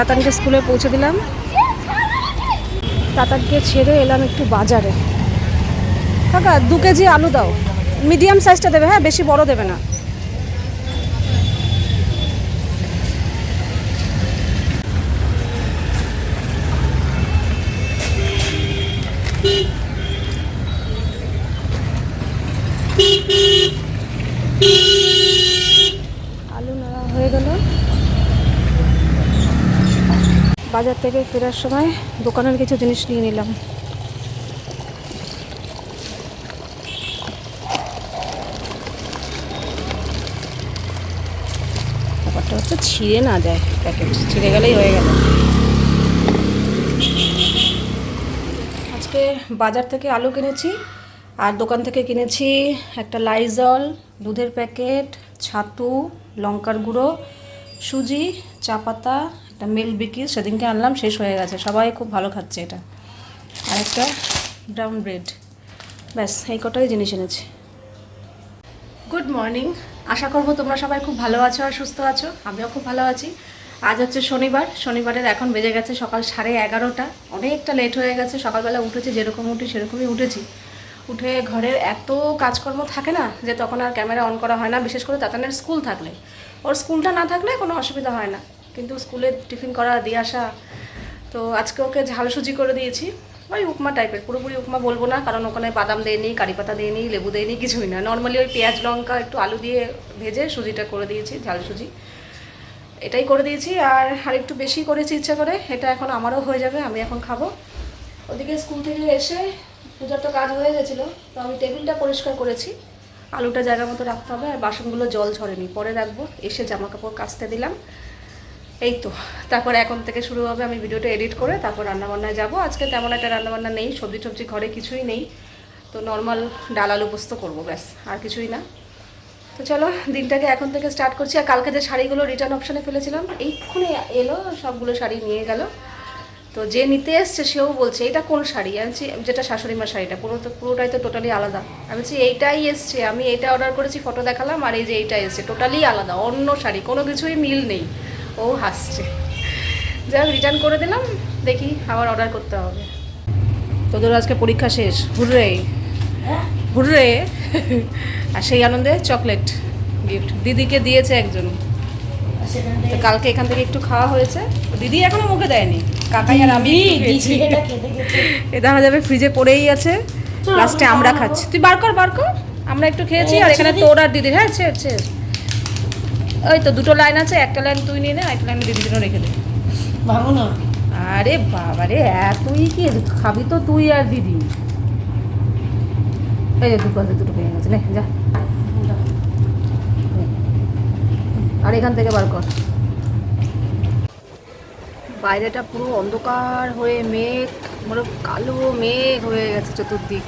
তাতানকে স্কুলে পৌঁছে দিলাম। তাতানকে ছেড়ে এলাম একটু বাজারে। কাকা, দু কেজি আলু দাও। মিডিয়াম সাইজটা দেবে হ্যাঁ বেশি বড় দেবে না। আলু নেওয়া হয়ে গেল বাজার থেকে ফেরার সময় দোকানের কিছু জিনিস নিয়ে নিলাম। ব্যাপারটা হচ্ছে ছিঁড়ে না যায় প্যাকেট, ছিঁড়ে গেলেই হয়ে গেল। আজকে বাজার থেকে আলু কিনেছি, আর দোকান থেকে কিনেছি একটা লাইজল, দুধের প্যাকেট, ছাতু, লঙ্কার গুঁড়ো, সুজি, চা পাতা একটা মিল্ক বিকি সেদিনকে আনলাম, শেষ হয়ে গেছে। সবাই খুব ভালো খাচ্ছে এটা। আর একটা ব্রাউন ব্রেড ব্যাস, এই কটাই জিনিস এনেছি। গুড মর্নিং আশা করব তোমরা সবাই খুব ভালো আছো আর সুস্থ আছো। আমিও খুব ভালো আছি। আজ হচ্ছে শনিবার। শনিবারের এখন বেজে গেছে সকাল সাড়ে এগারোটা। অনেকটা লেট হয়ে গেছে। সকালবেলা উঠেছি, যেরকম উঠি সেরকমই উঠেছি। উঠে ঘরের এত কাজকর্ম থাকে না যে তখন আর ক্যামেরা অন করা হয় না। বিশেষ করে তাতানের স্কুল থাকলে। ওর স্কুলটা না থাকলে কোনো অসুবিধা হয় না। কিন্তু স্কুলে টিফিন করা দিয়ে আসা। তো আজকে ওকে ঝাল সুজি করে দিয়েছি। ওই উপমা টাইপের পুরোপুরি উপমা বলব না, কারণ ওখানে বাদাম দেয়নি, কারি পাতা দেয়নি, লেবু দেয়নি, কিছুই না। নর্মালি ওই পেঁয়াজ, লঙ্কা, একটু আলু দিয়ে ভেজে সুজিটা করে দিয়েছি ঝাল সুজি এটাই করে দিয়েছি, আর আর একটু বেশি করেছি ইচ্ছা করে, এটা এখন আমারও হয়ে যাবে, আমি এখন খাব। ওদিকে স্কুল থেকে এসে পূজার তো কাজ হয়ে গেছিল, তো আমি টেবিলটা পরিষ্কার করেছি। আলুটা জায়গা মতো রাখতে হবে, আর বাসনগুলো জল ঝরেনি, পরে রাখব, এসে জামা কাপড় কাচতে দিলাম। এই তো, তারপর এখন থেকে শুরু হবে আমি ভিডিওটা এডিট করে তারপর রান্নাবান্নায় যাব। আজকে তেমন একটা রান্নাবান্না নেই সবজি টবজি ঘরে কিছুই নেই। তো নর্মাল ডাল আলু পোস্ত করব, ব্যাস, আর কিছুই না। তো চলো, দিনটাকে এখন থেকে স্টার্ট করছি। আর কালকে যে শাড়িগুলো রিটার্ন অপশানে ফেলেছিলাম, এইক্ষুনি এলো, সবগুলো শাড়ি নিয়ে গেল। তো যে নিতে এসছে, সেও বলছে, এটা কোন শাড়ি? আমি যেটা শাশুড়ি মার শাড়িটা, পুরো তো, পুরোটাই তো টোটালি আলাদা। আমি বলছি, এইটাই এসছে, আমি এটা অর্ডার করেছি ফটো দেখালাম, আর এই যে এইটা এসছে টোটালি আলাদা, অন্য শাড়ি, কোনো কিছুই মিল নেই। ও হাসছে। যাই হোক রিটার্ন করে দিলাম দেখি আবার অর্ডার করতে হবে। তোদের আজকে পরীক্ষা শেষ। হুররে। হুররে। আর সেই আনন্দে চকলেট গিফট দিদিকে দিয়েছে একজন। তো কালকে এখান থেকে একটু খাওয়া হয়েছে। দিদি এখনও মুখে দেয়নি। কাকাই আর আমি এ দেখা যাবে ফ্রিজে পড়েই আছে। লাস্টে আমরা খাচ্ছি। তুই বার কর বার কর। আমরা একটু খেয়েছি আর এখানে তোর আর দিদির। হ্যাঁ ছেড় ওই তো দুটো লাইন আছে একটা লাইন তুই নিয়ে নে একটা লাইন দিদির জন্য রেখে দে ভাঙো না। আরে বাবা রে এতই কি খাবি তো তুই আর দিদি। এই যে দুটো আছে দুটো পেয়ে গেছে নে যা। আর এখান থেকে বার কর। বাইরেটা পুরো অন্ধকার হয়ে মেঘ পুরো কালো মেঘ হয়ে গেছে চতুর্দিক।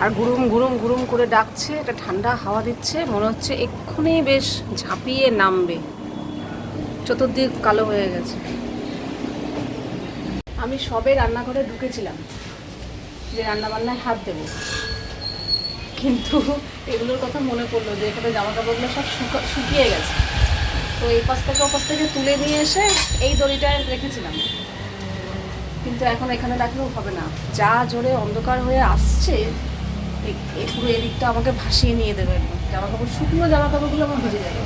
আর গুরুম গুরুম গুরুম করে ডাকছে, একটা ঠান্ডা হাওয়া দিচ্ছে, মনে হচ্ছে এক্ষুনি বেশ ঝাঁপিয়ে নামবে। চতুর্দিক কালো হয়ে গেছে। আমি সবে রান্নাঘরে ঢুকেছিলাম। যে রান্নাবান্নায় হাত দেব। কিন্তু এগুলোর কথা মনে পড়ল যে এখানে জামা কাপড়গুলো সব শুকা- শুকিয়ে গেছে। তো এই পাশ থেকে ওপাশ থেকে তুলে নিয়ে এসে এই দড়িটায় রেখেছিলাম। কিন্তু এখন এখানে রাখলেও হবে না। যা জোরে অন্ধকার হয়ে আসছে পুরো এদিকটা আমাকে ভাসিয়ে নিয়ে দেবে জামা কাপড়, শুকনো জামা কাপড়গুলো আমার ভিজে যাবে।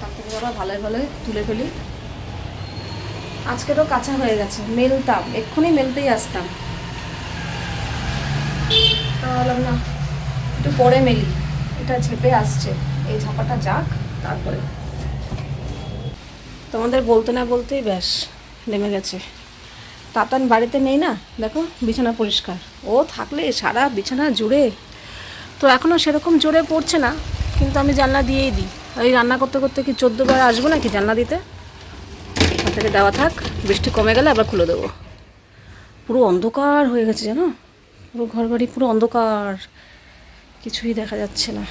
তার থেকে আবার ভালোই ভালোই তুলে ফেলি। আজকে তো কাঁচা হয়ে গেছে, মেলতাম, এক্ষুনি মেলতেই আসতাম। ভাবলাম না, একটু পরে মেলি। এটা ঝেপে আসছে, এই ঝাপাটা যাক, তারপরে। তোমাদের বলতে না বলতেই ব্যাস, নেমে গেছে। তাতান বাড়িতে নেই না? দেখো, বিছানা পরিষ্কার। ও থাকলে সারা বিছানা জুড়ে। তো এখনও সেরকম জোরে পড়ছে না, কিন্তু আমি জানলা দিয়েই দিই। ওই রান্না করতে করতে কি চোদ্দ বার আসব নাকি জানলা দিতে? ওখান থেকে দেওয়া থাক, বৃষ্টি কমে গেলে আবার খুলে দেবো। পুরো অন্ধকার হয়ে গেছে জানো? পুরো ঘর বাড়ি পুরো অন্ধকার। কিছুই দেখা যাচ্ছে না।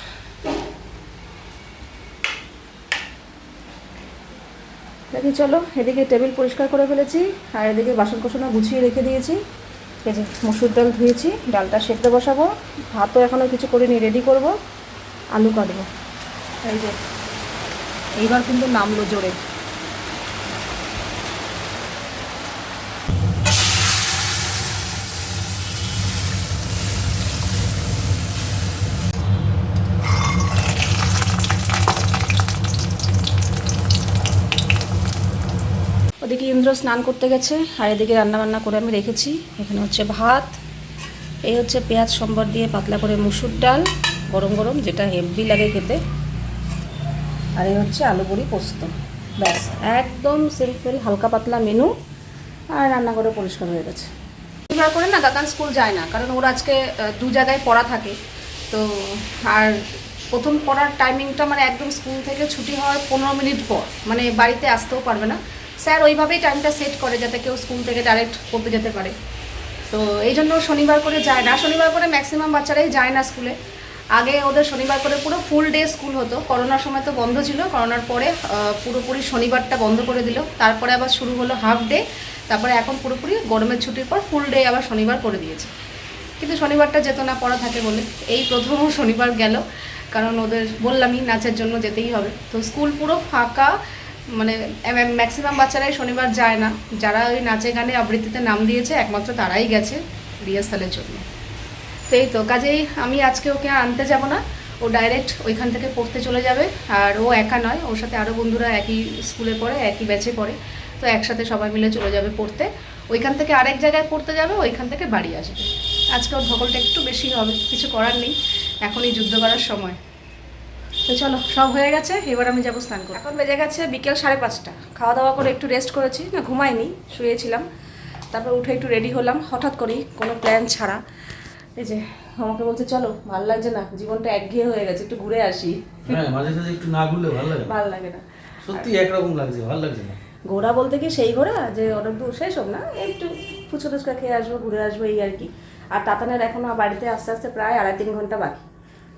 দেখি, চলো, এদিকে টেবিল পরিষ্কার করে ফেলেছি, আর এদিকে বাসন কোসনও গুছিয়ে রেখে দিয়েছি। এই যে মসুর ডাল ধুয়েছি, ডালটা সেদ্ধ বসাবো। ভাতও এখনও কিছু করিনি রেডি করব। আলু কাটবো। এই যে, এইবার কিন্তু নামলো জোরে। ইন্দ্র স্নান করতে গেছে, আর এদিকে রান্নাবান্না করে আমি রেখেছি। এখানে হচ্ছে ভাত, এই হচ্ছে পেঁয়াজ সম্বর দিয়ে পাতলা করে মুসুর ডাল, গরম গরম, যেটা হেভি লাগে খেতে। আর এই হচ্ছে আলু বড়ি পোস্ত। ব্যাস, একদম সিম্পল হালকা পাতলা মেনু আর রান্না করে পরিষ্কার হয়ে গেছে। এবার করে না দাদান স্কুল যায় না, কারণ ওর আজকে দু জায়গায় পড়া থাকে। তো আর প্রথম পড়ার টাইমিংটা মানে একদম স্কুল থেকে ছুটি হওয়ার পনেরো মিনিট পর মানে বাড়িতে আসতেও পারবে না। স্যার, ওইভাবেই টাইমটা সেট করে যাতে কেউ স্কুল থেকে ডাইরেক্ট পড়তে যেতে পারে। তো এই জন্য শনিবার করে যায় না। শনিবার করে ম্যাক্সিমাম বাচ্চারাই যায় না স্কুলে আগে ওদের শনিবার করে পুরো ফুল ডে স্কুল হতো। করোনার সময় তো বন্ধ ছিল। করোনার পরে পুরোপুরি শনিবারটা বন্ধ করে দিল। তারপরে আবার শুরু হলো হাফ ডে তারপরে এখন পুরোপুরি গরমের ছুটির পর ফুল ডে আবার শনিবার করে দিয়েছে। কিন্তু শনিবারটা যেত না, পড়া থাকে বলে। এই প্রথম শনিবার গেল। কারণ ওদের বললামই নাচের জন্য যেতেই হবে। তো স্কুল পুরো ফাঁকা। মানে ম্যাক্সিমাম বাচ্চারাই শনিবার যায় না। যারা ওই নাচে গানে আবৃত্তিতে নাম দিয়েছে, একমাত্র তারাই গেছে রিহার্সালের জন্য। এই তো, কাজেই আমি আজকে ওকে আনতে যাব না। ও ডাইরেক্ট ওইখান থেকে পড়তে চলে যাবে, আর ও একা নয়, ওর সাথে আরও বন্ধুরা একই স্কুলে পড়ে, একই ব্যাচে পড়ে। তো একসাথে সবাই মিলে চলে যাবে পড়তে। ওইখান থেকে আরেক জায়গায় পড়তে যাবে, ওইখান থেকে বাড়ি আসবে। আজকে ওর ধকলটা একটু বেশি হবে, কিছু করার নেই। এখনই যুদ্ধ করার সময়। তো চলো সব হয়ে গেছে এবার আমি যাব স্নান করতে। এখন বেজে গেছে বিকেল সাড়ে পাঁচটা। খাওয়া দাওয়া করে একটু রেস্ট করেছি না ঘুমাইনি শুয়েছিলাম। তারপর উঠে একটু রেডি হলাম হঠাৎ করেই কোনো প্ল্যান ছাড়া। এই যে আমাকে বলছে চলো ভালো লাগছে না জীবনটা একঘেয়ে হয়ে গেছে একটু ঘুরে আসি। হ্যাঁ মাঝে সাঝে একটু না ঘুরলে ভালো লাগে না। ভালো লাগে না। সত্যি একরকম লাগছে ভালো লাগছে না। ঘোরা বলতে কি সেই ঘোরা যে অনেক দূর সেই সব না একটু ফুচকা টুচকা খেয়ে আসব ঘুরে আসব এই আর কি। আর তাতানের এখনও বাড়িতে আস্তে আস্তে প্রায় আড়াই তিন ঘণ্টা বাকি।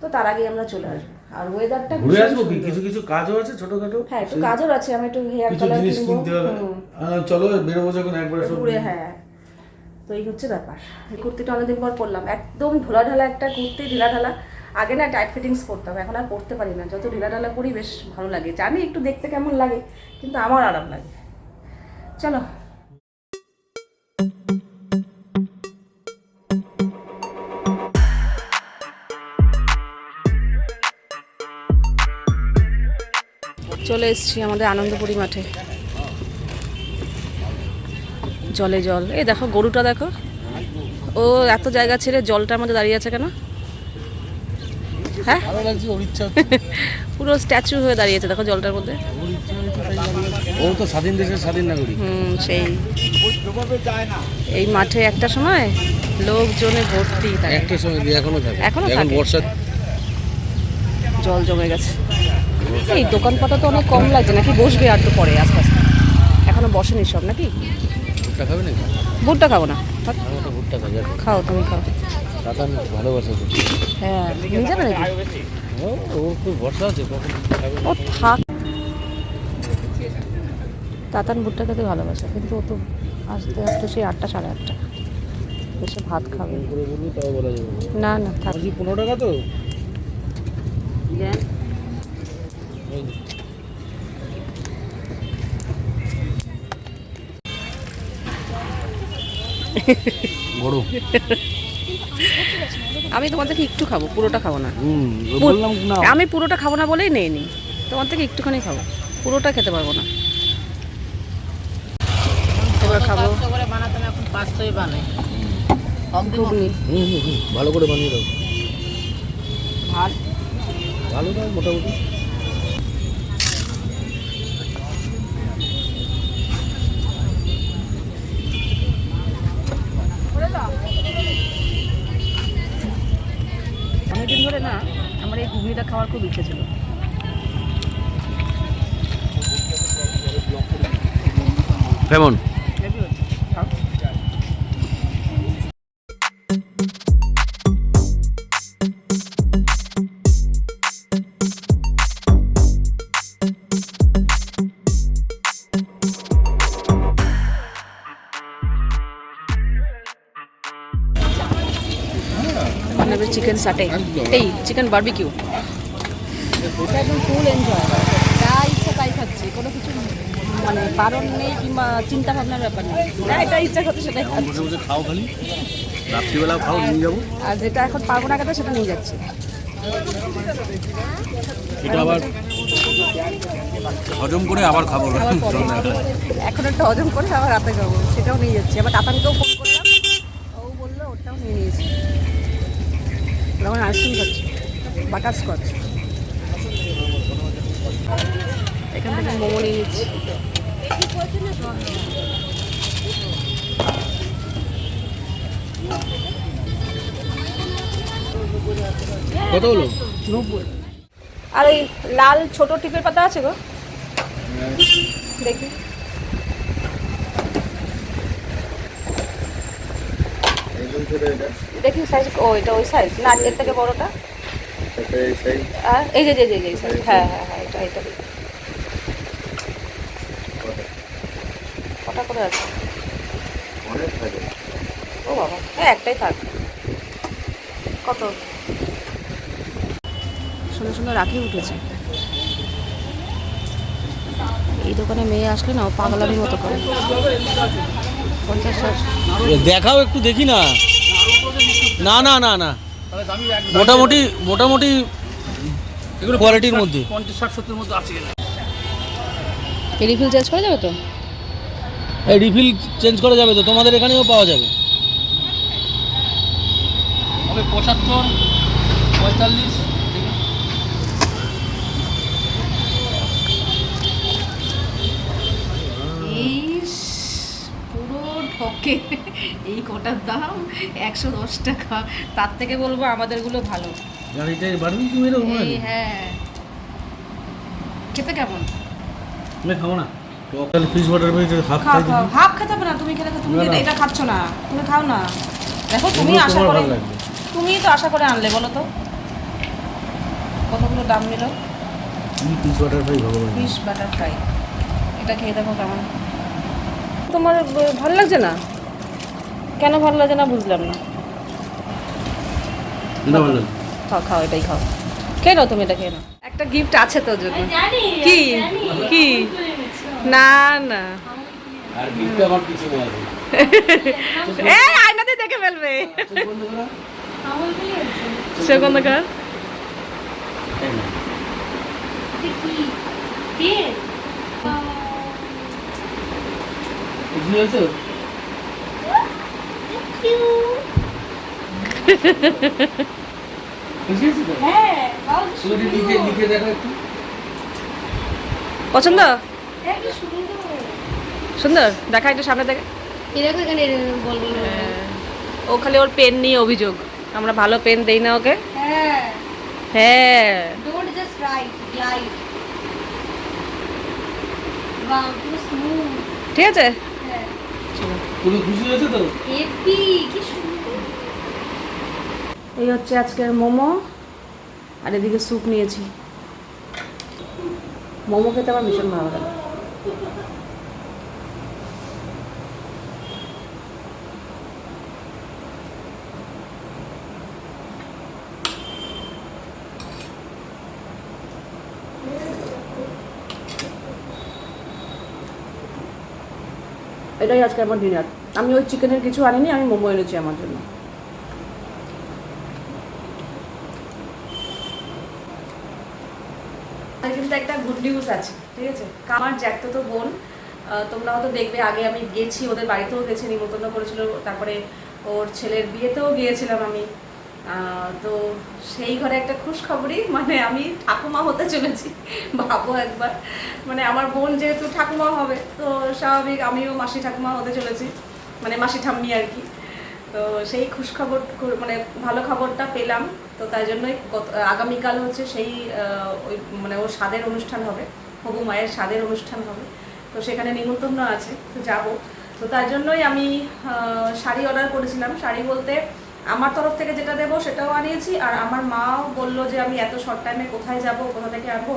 তো তার আগে আমরা চলে আসব। আর ওয়েদারটা ঘুরে আসব কি? কিছু কিছু কাজও আছে ছোটখাটো? হ্যাঁ একটু কাজও আছে আমি একটু হেয়ার কালার জিনিস কিনতে হবে। চলো বেরোবো যখন একবারে সব ঘুরে হ্যাঁ। তো এই হচ্ছে ব্যাপার। এই কুর্তিটা অনেকদিন পর পরলাম। একদম ঢোলা ঢালা একটা কুর্তি ঢিলা ঢালা আগে না টাইট ফিটিংস করতাম এখন আর পরতে পারি না। যত ঢিলা ঢালা করি বেশ ভালো লাগে। জানি একটু দেখতে কেমন লাগে কিন্তু আমার আরাম লাগে। চলো। চলে এসেছি আমাদের আনন্দপুরি মাঠে। জলে জল। এই দেখো গরুটা দেখো। ও এত জায়গা ছেড়ে জলটার মধ্যে দাঁড়িয়ে আছে কেন? হ্যাঁ? পুরো স্ট্যাচু হয়ে দাঁড়িয়েছে দেখো জলটার মধ্যে। ও তো স্বাধীন দেশের স্বাধীন নাগরিক। হুম সেই। এই মাঠে একটা সময় লোকজনে ভর্তি থাকে একটা সময় এখনও থাকে। এখনও এখন থাকে। বর্ষা জল জমে গেছে। এই দোকানপাতা তো অনেক কম লাগছে নাকি বসবে আর তো পরে আস্তে আস্তে? এখনও বসেনি সব নাকি? ভুট্টা খাবে ভুট্টা খাব না। ভুট্টা খাও তুমি খাও। দাদা ভালোবাসা হ্যাঁ নিয়ে যাবে নাকি? ও খুব ভরসা আছে ও থাক। তাতান ভুট্টা খেতে ভালোবাসে কিন্তু ও তো আস্তে আস্তে সেই আটটা সাড়ে আটটা। এসে ভাত খাবে। না। না থাক। পনেরো টাকা তো? আমি তোমার থেকে একটু খাব পুরোটা খাব না। হুম পুর- বললাম না। আমি পুরোটা খাব না বলেই নেই নি। তোমার থেকে একটুখানি খাব পুরোটা খেতে পারব না। এবার খাব। করে এখন পাঁচশোই বানাই। ভালো করে বানিয়ে দাও। ভালো দাও মোটামুটি। খাওয়ার খুব ইচ্ছে ছিল। কেমন। চিকেন সাটে এই চিকেন বারবিকিউ একদম ফুল এনজয় যা ইচ্ছা তাই খাচ্ছি কোনো কিছু মানে বারণ নেই কিংবা চিন্তা ভাবনার ব্যাপার নেই। না এটা ইচ্ছা করতে সেটাই খাচ্ছি। খাও খালি রাত্রিবেলা খাও নিয়ে যাব। আর যেটা এখন পারব না খেতে সেটা নিয়ে যাচ্ছি। এটা আবার হজম করে আবার খাব। এখন একটা হজম করে আবার রাতে খাব সেটাও নিয়ে যাচ্ছি। আবার তাতানকেও ফোন করলাম ও বলল ওটাও নিয়ে নিয়েছি। তখন আইসক্রিম খাচ্ছি বাটার স্কচ এখান থেকে মোমো নিয়ে নিচ্ছি। কত হলো? আর এই লাল ছোট টিপের পাতা আছে গো? দেখি। দেখি সাইজ ও এটা ওই সাইজ না এর থেকে বড়টা? এই যে যে যে যে সাইজ হ্যাঁ হ্যাঁ হ্যাঁ এটা এটা। কটা করে আছে? ও বাবা হ্যাঁ একটাই থাক। কত? সুন্দর সুন্দর রাখি উঠেছে। এই দোকানে মেয়ে আসলে না ও পাগলামির মতো করে। পঞ্চাশ দেখাও একটু দেখি না। না না না না। মোটামুটি মোটামুটি এগুলো কোয়ালিটির মধ্যে। পঞ্চাশ ষাট সত্তর মধ্যে আছে রিফিল চেঞ্জ করা যাবে তো? এই রিফিল চেঞ্জ করা যাবে তো তোমাদের এখানেও পাওয়া যাবে। হবে পঁচাত্তর পঁয়তাল্লিশ পুরো ঠকে কটার দাম? একশো দশ টাকা। তার থেকে বলব আমাদেরগুলো ভালো। এরকম এই হ্যাঁ। খেতে কেমন? আমি খাব না। লোকাল ফিশ বাটার হাফ খাও খাও। হাফ খেতে হবে না। তুমি খেলে তুমি। এটা খাচ্ছ না। তুমি খাও না। দেখো তুমি আশা করে তুমি তো আশা করে আনলে বলো তো। কতগুলো দাম নিল? ফিশ বাটার ফ্রাই ভালো ফিশ বাটার ফ্রাই এটা খেয়ে দেখো কেমন। তোমার ভালো লাগছে না? কেন ভালো লাগছে না বুঝলাম না। খাও খাও এটাই খাও। খেয়ে নাও তুমি এটা খেয়ে নাও। একটা গিফট আছে তোর জন্য। কি? কি? না না। আর আমার এই আয়নাতে দেখে ফেলবে। সুগন্ধকার খুশি লিখে লিখে দেখো একটু। পছন্দ? সুন্দর। দেখা একটু সামনে দেখে। এখানে বল বল বল। ও খালি ওর পেন নিয়ে অভিযোগ। আমরা ভালো পেন দেই না ওকে। হ্যাঁ। হ্যাঁ। ঠিক আছে? হ্যাঁ পুরো খুশি হয়েছে তো? হেপি কি সুন্দর। এই হচ্ছে আজকের মোমো আর এদিকে স্যুপ নিয়েছি। মোমো খেতে আমার ভীষণ ভালো লাগে। এটাই আজকে আমার ডিনার আমি ওই চিকেনের কিছু আনিনি, আমি মোমো এনেছি আমার জন্য। একটা গুড নিউজ আছে, ঠিক আছে? আমার জ্যাকতো তো বোন তোমরা হয়তো দেখবে, আগে আমি গেছি, ওদের বাড়িতেও গেছি, নিমন্ত্রণ করেছিল, তারপরে ওর ছেলের বিয়েতেও গিয়েছিলাম আমি। তো সেই ঘরে একটা খুশ খবরই মানে আমি ঠাকুমা হতে চলেছি, ভাবো একবার। মানে আমার বোন যেহেতু ঠাকুমা হবে, তো স্বাভাবিক আমিও মাসি ঠাকুমা হতে চলেছি মানে মাসি ঠাম্মি আর কি। তো সেই খুশখবর খু- মানে ভালো খবরটা পেলাম, তো তাই জন্যই গত, আগামীকাল হচ্ছে সেই ওই মানে ওর স্বাদের অনুষ্ঠান হবে, হবু মায়ের স্বাদের অনুষ্ঠান হবে। তো সেখানে নিমন্ত্রণ আছে, তো যাব। তো তার জন্যই আমি শাড়ি অর্ডার করেছিলাম। শাড়ি বলতে আমার তরফ থেকে যেটা দেবো সেটাও আনিয়েছি, আর আমার মাও বলল যে আমি এত শর্ট টাইমে কোথায় যাব, কোথা থেকে আনব,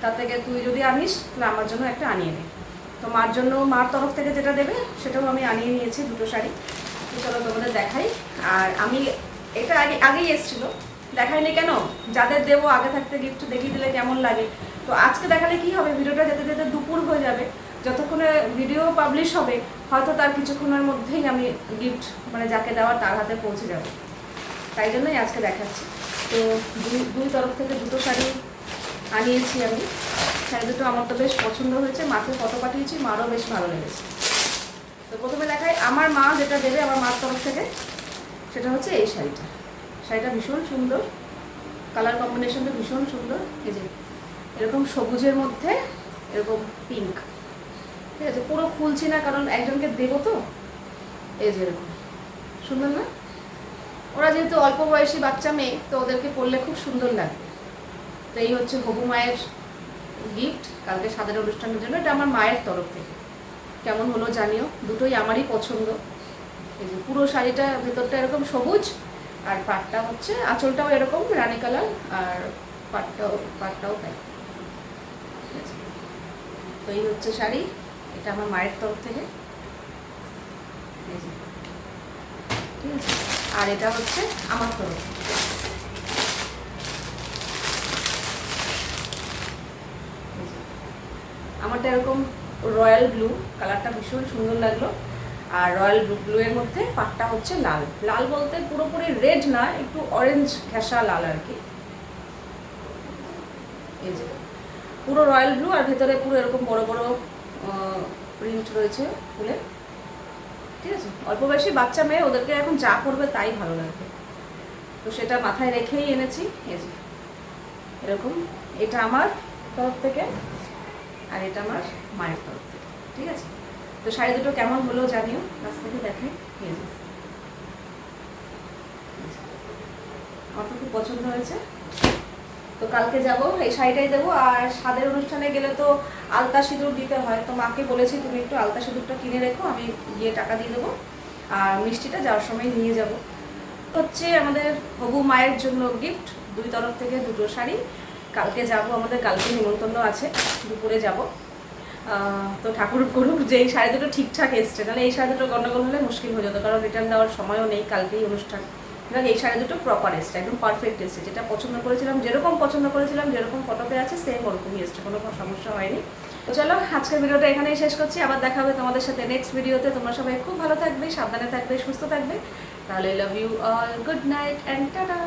তার থেকে তুই যদি আনিস, তাহলে আমার জন্য একটা আনিয়ে নে। তো মার জন্য মার তরফ থেকে যেটা দেবে, সেটাও আমি আনিয়ে নিয়েছি দুটো শাড়ি। তো চলো তোমাদের দেখাই। আর আমি এটা আগে, আগেই এসেছিল। দেখাইনি কেন? যাদের দেবো আগে থাকতে গিফট দেখিয়ে দিলে কেমন লাগে? তো আজকে দেখালে কি হবে? ভিডিওটা যেতে যেতে দুপুর হয়ে যাবে। যতক্ষণে ভিডিও পাবলিশ হবে, হয়তো তার কিছুক্ষণের মধ্যেই আমি গিফট মানে যাকে দেওয়ার তার হাতে পৌঁছে যাবে। তাই জন্যই আজকে দেখাচ্ছি। তো দুই দুই তরফ থেকে দুটো শাড়ি আনিয়েছি আমি। শাড়ি দুটো আমার তো বেশ পছন্দ হয়েছে। মাকে ফটো পাঠিয়েছি, মারও বেশ ভালো লেগেছে। তো প্রথমে দেখাই আমার মা যেটা দেবে আমার মার তরফ থেকে, সেটা হচ্ছে এই শাড়িটা। শাড়িটা ভীষণ সুন্দর। কালার কম্বিনেশনটা ভীষণ সুন্দর। এই যে, এরকম সবুজের মধ্যে, এরকম পিঙ্ক ঠিক আছে, পুরো খুলছি না, কারণ একজনকে দেবো তো। এই যে এরকম। সুন্দর না? ওরা যেহেতু অল্প বয়সী বাচ্চা মেয়ে, তো ওদেরকে পরলে খুব সুন্দর লাগবে তো এই হচ্ছে হবু মায়ের গিফট কালকে সাদের অনুষ্ঠানের জন্য। এটা আমার মায়ের তরফ থেকে। কেমন হলো জানিও? দুটোই আমারই পছন্দ। এই যে পুরো শাড়িটা, ভেতরটা এরকম সবুজ, আর পাটটা হচ্ছে, আঁচলটাও এরকম রানী কালার, আর পাটটাও পাটটাও তাই। তো এই হচ্ছে শাড়ি। এটা আমার মায়ের তরফ থেকে। ঠিক আছে? আর এটা হচ্ছে আমার তরফ। আমারটা এরকম রয়্যাল ব্লু, কালারটা ভীষণ সুন্দর লাগল। আর রয়্যাল ব্লু এর মধ্যে পাটটা হচ্ছে লাল। লাল বলতে পুরোপুরি রেড না, একটু অরেঞ্জ ঘেঁষা লাল আর কি। পুরো রয়্যাল ব্লু আর ভেতরে পুরো এরকম বড় বড় প্রিন্ট রয়েছে ফুলের ঠিক আছে? অল্প বয়সী বাচ্চা মেয়ে, ওদেরকে এখন যা করবে তাই ভালো লাগবে। তো সেটা মাথায় রেখেই এনেছি। এরকম। এটা আমার তরফ থেকে আর এটা আমার মায়ের তরফ থেকে। ঠিক আছে? তো শাড়ি দুটো কেমন হলো জানিও। কাছ থেকে দেখে। আমার তো খুব পছন্দ হয়েছে। তো কালকে যাব, এই শাড়িটাই দেবো। আর স্বাদের অনুষ্ঠানে গেলে তো আলতা সিঁদুর দিতে হয়। তো মাকে বলেছি, তুমি একটু আলতা সিঁদুরটা কিনে রেখো, আমি গিয়ে টাকা দিয়ে দেবো। আর মিষ্টিটা যাওয়ার সময় নিয়ে যাব। হচ্ছে আমাদের হবু মায়ের জন্য গিফট দুই তরফ থেকে দুটো শাড়ি। কালকে যাব, আমাদের কালকে নিমন্ত্রণ আছে, দুপুরে যাব। তো ঠাকুর করুক, যে এই শাড়ি দুটো ঠিকঠাক এসছে। তাহলে এই শাড়ি দুটো গন্ডগোল হলে মুশকিল হয়ে যেত, কারণ রিটার্ন দেওয়ার সময়ও নেই কালকেই অনুষ্ঠান। এবার এই শাড়ি দুটো প্রপার এসছে একদম পারফেক্ট এসছে যেটা পছন্দ করেছিলাম, যেরকম পছন্দ করেছিলাম, যেরকম ফটোতে আছে সেম ওরকমই এসছে কোনো কোনো সমস্যা হয়নি। তো চলো, আজকের ভিডিওটা এখানেই শেষ করছি, আবার দেখা হবে তোমাদের সাথে নেক্সট ভিডিওতে তোমরা সবাই খুব ভালো থাকবে, সাবধানে থাকবে, সুস্থ থাকবে। তাহলে love you all good night and tata